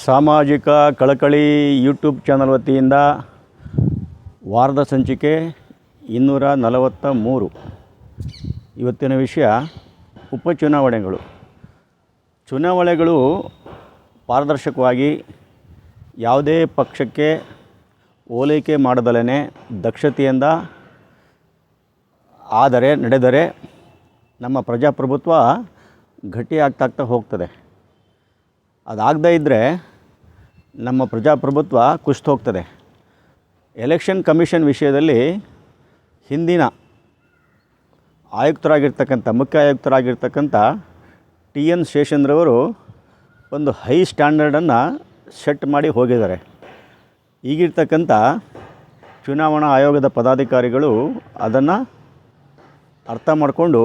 ಸಾಮಾಜಿಕ ಕಳಕಳಿ YouTube channel ವತಿಯಿಂದ ವಾರದ ಸಂಚಿಕೆ ಇನ್ನೂರ ನಲವತ್ತ ಮೂರು. ಇವತ್ತಿನ ವಿಷಯ ಉಪಚುನಾವಣೆಗಳು ಚುನಾವಣೆಗಳು. ಪಾರದರ್ಶಕವಾಗಿ ಯಾವುದೇ ಪಕ್ಷಕ್ಕೆ ಓಲೈಕೆ ಮಾಡದಲೇ ದಕ್ಷತೆಯಿಂದ ಆದರೆ ನಡೆದರೆ ನಮ್ಮ ಪ್ರಜಾಪ್ರಭುತ್ವ ಗಟ್ಟಿಯಾಗ್ತಾಗ್ತಾ ಹೋಗ್ತದೆ. ಅದಾಗದೇ ಇದ್ದರೆ ನಮ್ಮ ಪ್ರಜಾಪ್ರಭುತ್ವ ಕುಸಿದು ಹೋಗ್ತದೆ. ಎಲೆಕ್ಷನ್ ಕಮಿಷನ್ ವಿಷಯದಲ್ಲಿ ಹಿಂದಿನ ಆಯುಕ್ತರಾಗಿರ್ತಕ್ಕಂಥ, ಮುಖ್ಯ ಆಯುಕ್ತರಾಗಿರ್ತಕ್ಕಂಥ ಟಿ ಎನ್ ಶೇಷಂದ್ರವರು ಒಂದು ಹೈ ಸ್ಟ್ಯಾಂಡರ್ಡನ್ನು ಸೆಟ್ ಮಾಡಿ ಹೋಗಿದ್ದಾರೆ. ಈಗಿರ್ತಕ್ಕಂಥ ಚುನಾವಣಾ ಆಯೋಗದ ಪದಾಧಿಕಾರಿಗಳು ಅದನ್ನು ಅರ್ಥ ಮಾಡಿಕೊಂಡು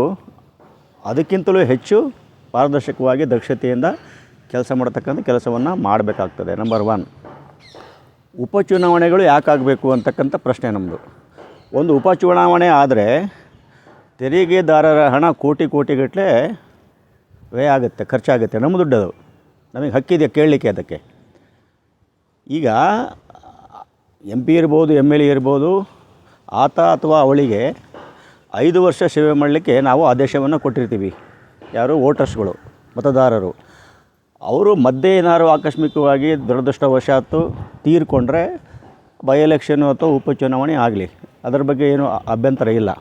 ಅದಕ್ಕಿಂತಲೂ ಹೆಚ್ಚು ಪಾರದರ್ಶಕವಾಗಿ ದಕ್ಷತೆಯಿಂದ ಕೆಲಸ ಮಾಡತಕ್ಕಂಥ ಕೆಲಸವನ್ನು ಮಾಡಬೇಕಾಗ್ತದೆ ನಂಬರ್ ಒನ್ ಉಪಚುನಾವಣೆಗಳು ಯಾಕಾಗಬೇಕು ಅಂತಕ್ಕಂಥ ಪ್ರಶ್ನೆ ನಮ್ಮದು ಒಂದು ಉಪಚುನಾವಣೆ ಆದರೆ ತೆರಿಗೆದಾರರ ಹಣ ಕೋಟಿ ಕೋಟಿಗಟ್ಟಲೆ ವ್ಯಯ ಆಗುತ್ತೆ, ಖರ್ಚಾಗುತ್ತೆ. ನಮ್ಮ ದುಡ್ಡದು. ನಮಗೆ ಹಕ್ಕಿದೆ ಕೇಳಲಿಕ್ಕೆ ಅದಕ್ಕೆ. ಈಗ ಎಂ ಪಿ ಇರ್ಬೋದು ಎಂ ಎಲ್ ಎ ಇರ್ಬೋದು, ಆತ ಅಥವಾ ಅವಳಿಗೆ ಐದು ವರ್ಷ ಸೇವೆ ಮಾಡಲಿಕ್ಕೆ ನಾವು ಆದೇಶವನ್ನು ಕೊಟ್ಟಿರ್ತೀವಿ. ಯಾರು? ವೋಟರ್ಸ್ಗಳು, ಮತದಾರರು. ಅವರು ಮಧ್ಯೆ ಏನಾದ್ರು ಆಕಸ್ಮಿಕವಾಗಿ ದುರದೃಷ್ಟವಶಾತ್ತು ತೀರಿಕೊಂಡ್ರೆ ಬೈ ಎಲೆಕ್ಷನು ಅಥವಾ ಉಪಚುನಾವಣೆ ಆಗಲಿ. ಅದರ ಬಗ್ಗೆ ಏನು ಅಭ್ಯಂತರ ಇಲ್ಲ.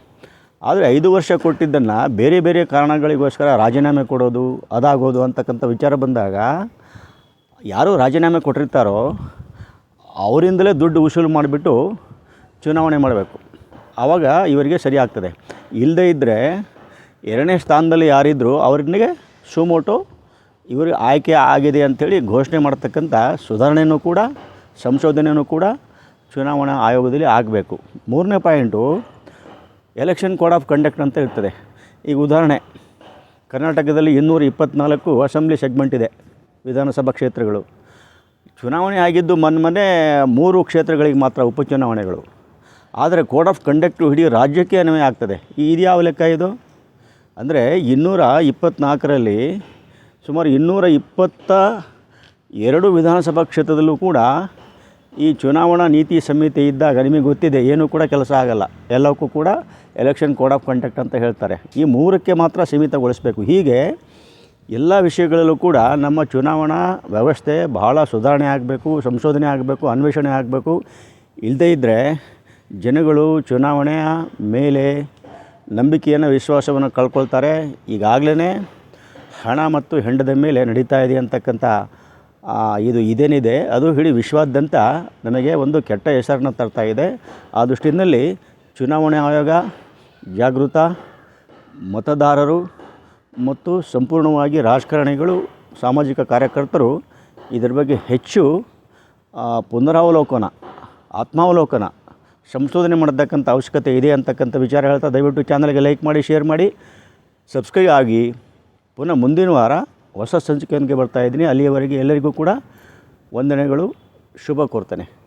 ಆದರೆ ಐದು ವರ್ಷ ಕೊಟ್ಟಿದ್ದನ್ನು ಬೇರೆ ಬೇರೆ ಕಾರಣಗಳಿಗೋಸ್ಕರ ರಾಜೀನಾಮೆ ಕೊಡೋದು, ಅದಾಗೋದು ಅಂತಕ್ಕಂಥ ವಿಚಾರ ಬಂದಾಗ ಯಾರು ರಾಜೀನಾಮೆ ಕೊಟ್ಟಿರ್ತಾರೋ ಅವರಿಂದಲೇ ದುಡ್ಡು ವಸೂಲು ಮಾಡಿಬಿಟ್ಟು ಚುನಾವಣೆ ಮಾಡಬೇಕು. ಆವಾಗ ಇವರಿಗೆ ಸರಿ ಆಗ್ತದೆ. ಇಲ್ಲದೇ ಇದ್ದರೆ ಎರಡನೇ ಸ್ಥಾನದಲ್ಲಿ ಯಾರಿದ್ದರೂ ಅವ್ರಿಗೆ ಸುಮೋಟೋ ಇವ್ರಿಗೆ ಆಯ್ಕೆ ಆಗಿದೆ ಅಂಥೇಳಿ ಘೋಷಣೆ ಮಾಡ್ತಕ್ಕಂಥ ಸುಧಾರಣೆಯೂ ಕೂಡ ಸಂಶೋಧನೆಯೂ ಕೂಡ ಚುನಾವಣಾ ಆಯೋಗದಲ್ಲಿ ಆಗಬೇಕು. ಮೂರನೇ point, election code of conduct ಅಂತ ಇರ್ತದೆ. ಈಗ ಉದಾಹರಣೆ, ಕರ್ನಾಟಕದಲ್ಲಿ ಇನ್ನೂರ ಇಪ್ಪತ್ತ್ನಾಲ್ಕು ಅಸೆಂಬ್ಲಿ ಸೆಗ್ಮೆಂಟ್ ಇದೆ ವಿಧಾನಸಭಾ ಕ್ಷೇತ್ರಗಳು. ಚುನಾವಣೆ ಆಗಿದ್ದು ಮೊನ್ನೆ ಮೊನ್ನೆ ಮೂರು ಕ್ಷೇತ್ರಗಳಿಗೆ ಮಾತ್ರ ಉಪಚುನಾವಣೆಗಳು. ಆದರೆ ಕೋಡ್ ಆಫ್ ಕಂಡಕ್ಟು ಇಡೀ ರಾಜ್ಯಕ್ಕೆ ಅನ್ವಯ ಆಗ್ತದೆ. ಇದು ಯಾವ ಲೆಕ್ಕ ಇದು? ಅಂದರೆ ಇನ್ನೂರ ಇಪ್ಪತ್ತ್ನಾಲ್ಕರಲ್ಲಿ ಸುಮಾರು ಇನ್ನೂರ ಇಪ್ಪತ್ತ ಎರಡು ವಿಧಾನಸಭಾ ಕ್ಷೇತ್ರದಲ್ಲೂ ಕೂಡ ಈ ಚುನಾವಣಾ ನೀತಿ ಸಂಹಿತೆ ಇದ್ದಾಗ ನಿಮಗೆ ಗೊತ್ತಿದೆ, ಏನೂ ಕೂಡ ಕೆಲಸ ಆಗಲ್ಲ. ಎಲ್ಲಕ್ಕೂ ಕೂಡ ಎಲೆಕ್ಷನ್ ಕೋಡ್ ಆಫ್ ಕಂಡಕ್ಟ್ ಅಂತ ಹೇಳ್ತಾರೆ. ಈ ಮೂರಕ್ಕೆ ಮಾತ್ರ ಸೀಮಿತಗೊಳಿಸಬೇಕು. ಹೀಗೆ ಎಲ್ಲ ವಿಷಯಗಳಲ್ಲೂ ಕೂಡ ನಮ್ಮ ಚುನಾವಣಾ ವ್ಯವಸ್ಥೆ ಬಹಳ ಸುಧಾರಣೆ ಆಗಬೇಕು, ಸಂಶೋಧನೆ ಆಗಬೇಕು, ಅನ್ವೇಷಣೆ ಆಗಬೇಕು. ಇಲ್ಲದೇ ಇದ್ದರೆ ಜನಗಳು ಚುನಾವಣೆಯ ಮೇಲೆ ನಂಬಿಕೆಯನ್ನು, ವಿಶ್ವಾಸವನ್ನು ಕಳ್ಕೊಳ್ತಾರೆ. ಈಗಾಗಲೇ ಹಣ ಮತ್ತು ಹೆಂಡದ ಮೇಲೆ ನಡೀತಾ ಇದೆ ಅಂತಕ್ಕಂಥ ಇದು ಇದೇನಿದೆ, ಅದು ಇಡೀ ವಿಶ್ವಾದ್ಯಂತ ನಮಗೆ ಒಂದು ಕೆಟ್ಟ ಹೆಸರನ್ನು ತರ್ತಾ ಇದೆ. ಆ ದೃಷ್ಟಿಯಲ್ಲಿ ಚುನಾವಣೆ ಆಯೋಗ ಜಾಗೃತ, ಮತದಾರರು ಮತ್ತು ಸಂಪೂರ್ಣವಾಗಿ ರಾಜಕಾರಣಿಗಳು, ಸಾಮಾಜಿಕ ಕಾರ್ಯಕರ್ತರು ಇದರ ಬಗ್ಗೆ ಹೆಚ್ಚು ಪುನರಾವಲೋಕನ, ಆತ್ಮಾವಲೋಕನ, ಸಂಶೋಧನೆ ಮಾಡತಕ್ಕಂಥ ಅವಶ್ಯಕತೆ ಇದೆ ಅಂತಕ್ಕಂಥ ವಿಚಾರ ಹೇಳ್ತಾ ದಯವಿಟ್ಟು ಚಾನಲ್ಗೆ ಲೈಕ್ ಮಾಡಿ ಶೇರ್ ಮಾಡಿ ಸಬ್ಸ್ಕ್ರೈಬ್ ಆಗಿ ಪುನಃ ಮುಂದಿನ ವಾರ ಹೊಸ ಸಂಚಿಕೆಯೊಂದಿಗೆ ಬರ್ತಾ ಇದ್ದೀನಿ. ಅಲ್ಲಿಯವರೆಗೆ ಎಲ್ಲರಿಗೂ ಕೂಡ ವಂದನೆಗಳು. ಶುಭ ಕೋರ್ತೇನೆ.